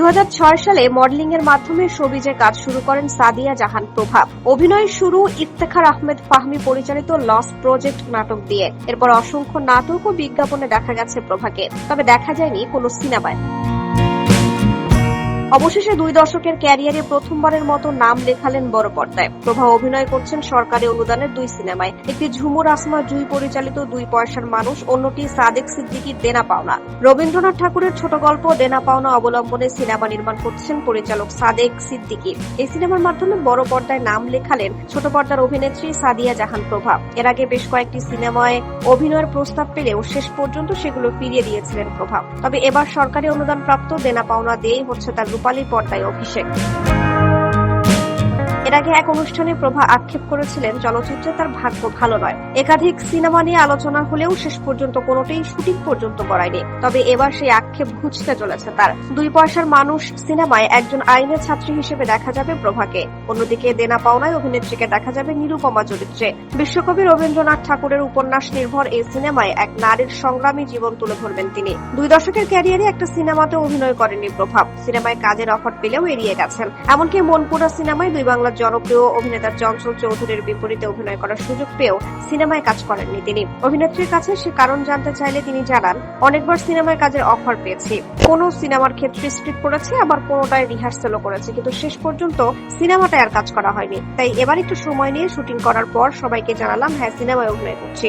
দু হাজার ছয় সালে মডেলিং এর মাধ্যমে সবিজে কাজ শুরু করেন সাদিয়া জাহান প্রভাব। অভিনয় শুরু ইফতেখার আহমেদ ফাহমি পরিচালিত লস প্রজেক্ট নাটক দিয়ে। এরপর অসংখ্য নাটক ও বিজ্ঞাপনে দেখা গেছে প্রভাকে। তবে দেখা যায়নি কোনো সিনেমায়। অবশেষে দুই দশকের ক্যারিয়ারে প্রথমবারের মতো নাম লেখালেন বড় পর্দায়। প্রভা অভিনয় করছেন সরকারি অনুদানের দুই সিনেমায়। একটি ঝুমুর আসমা, জুই পরিচালিত দুই পয়সার মানুষ, অন্যটি সাদেক সিদ্দিকির দেনা পাওনা। রবীন্দ্রনাথ ঠাকুরের ছোট গল্প, দেনা পাওনা অবলম্বনে সিনেমা নির্মাণ করছেন পরিচালক সাদেক সিদ্দিকি। এই সিনেমার মাধ্যমে বড় পর্দায় নাম লেখালেন ছোট পর্দার অভিনেত্রী সাদিয়া জাহান প্রভা। এর আগে বেশ কয়েকটি সিনেমায় অভিনয়ের প্রস্তাব পেলেও শেষ পর্যন্ত সেগুলো ফিরিয়ে দিয়েছিলেন প্রভা। তবে এবার সরকারি অনুদান প্রাপ্ত দেনা পাওনা দিয়েই হচ্ছে তার রূপালী পর্দায় অভিষেক। এর আগে এক অনুষ্ঠানে প্রভা আক্ষেপ করেছিলেন, চলচ্চিত্রে তার ভাগ্য ভালো নয়। একাধিক সিনেমা নিয়ে আলোচনা হলেও শেষ পর্যন্ত কোনোটাই শুটিং পর্যন্ত করায়নি। তবে এবার সেই আক্ষেপ ঘুচতে চলেছে তার। দুই পয়সার মানুষ সিনেমায় একজন আইনের ছাত্রী হিসেবে দেখা যাবে প্রভাকে। অন্যদিকে দেনা পাওনায় অভিনেত্রীকে দেখা যাবে নিরুপমা চরিত্রে। বিশ্বকবি রবীন্দ্রনাথ ঠাকুরের উপন্যাস নির্ভর এই সিনেমায় এক নারীর সংগ্রামী জীবন তুলে ধরবেন তিনি। দুই দশকের ক্যারিয়ারে একটা সিনেমাতে অভিনয় করেননি প্রভাব সিনেমায় কাজের অফার পেলেও এড়িয়ে গেছেন। এমনকি মনপুরা সিনেমায় দুই বাংলার জনপ্রিয় অভিনেতা চঞ্চল চৌধুরীর বিপরীতে অভিনয় করার সুযোগ পেয়েও সিনেমায় কাজ করেননি তিনি। অভিনেত্রীর কাছে সে কারণ জানতে চাইলে তিনি জানান, অনেকবার সিনেমায় কাজের অফার পেয়েছি। কোনো সিনেমার ক্ষেত্রে স্ক্রিপ্ট করেছি, আবার কোনোটায় রিহার্সেলও করেছি, কিন্তু শেষ পর্যন্ত সিনেমাটায় আর কাজ করা হয়নি। তাই এবার একটু সময় নিয়ে শুটিং করার পর সবাইকে জানালাম হ্যাঁ সিনেমায় অভিনয় করছি।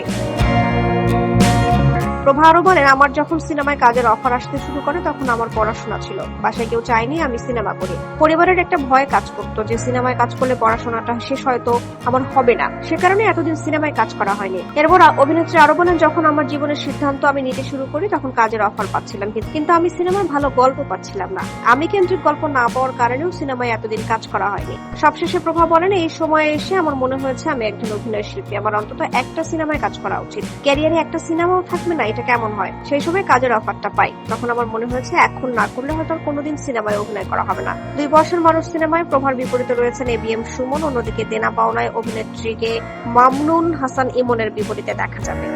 প্রভা আরও বলেন, আমার যখন সিনেমায় কাজের অফার আসতে শুরু করে, তখন আমার পড়াশোনা ছিল। বাসায় কেউ চায়নি, আমি সিনেমা করি। পরিবারের একটা ভয় কাজ করতো যে, সিনেমায় কাজ করলে পড়াশোনাটা শেষ হয়তো আমার হবে না। সে কারণে এতদিন সিনেমায় কাজ করা হয়নি। এরপর অভিনেত্রী আরও বলেন, যখন আমার জীবনের সিদ্ধান্ত আমি নিতে শুরু করি, তখন কাজের অফার পাচ্ছিলাম কিন্তু- আমি সিনেমায় ভালো গল্প পাচ্ছিলাম না। আমি কেন্দ্রিক গল্প না পাওয়ার কারণেও সিনেমায় এতদিন কাজ করা হয়নি। সবশেষে প্রভা বলেন, এই সময়ে এসে আমার মনে হয়েছে, আমি একজন অভিনয় শিল্পী আমার অন্তত একটা সিনেমায় কাজ করা উচিত। ক্যারিয়ারে একটা সিনেমাও থাকবে না এটা কেমন হয়? সেই সময় কাজের অফারটা পাই। তখন আমার মনে হয়েছে, এখন না করলে হয়তো আর কোনোদিন সিনেমায় অভিনয় করা হবে না। দুই বছর মানুষ সিনেমায় প্রভার বিপরীতে রয়েছেন এ বি এম সুমন, অন্যদিকে দেনা পাওনায় অভিনেত্রীকে মামনুন হাসান ইমনের বিপরীতে দেখা যাবে।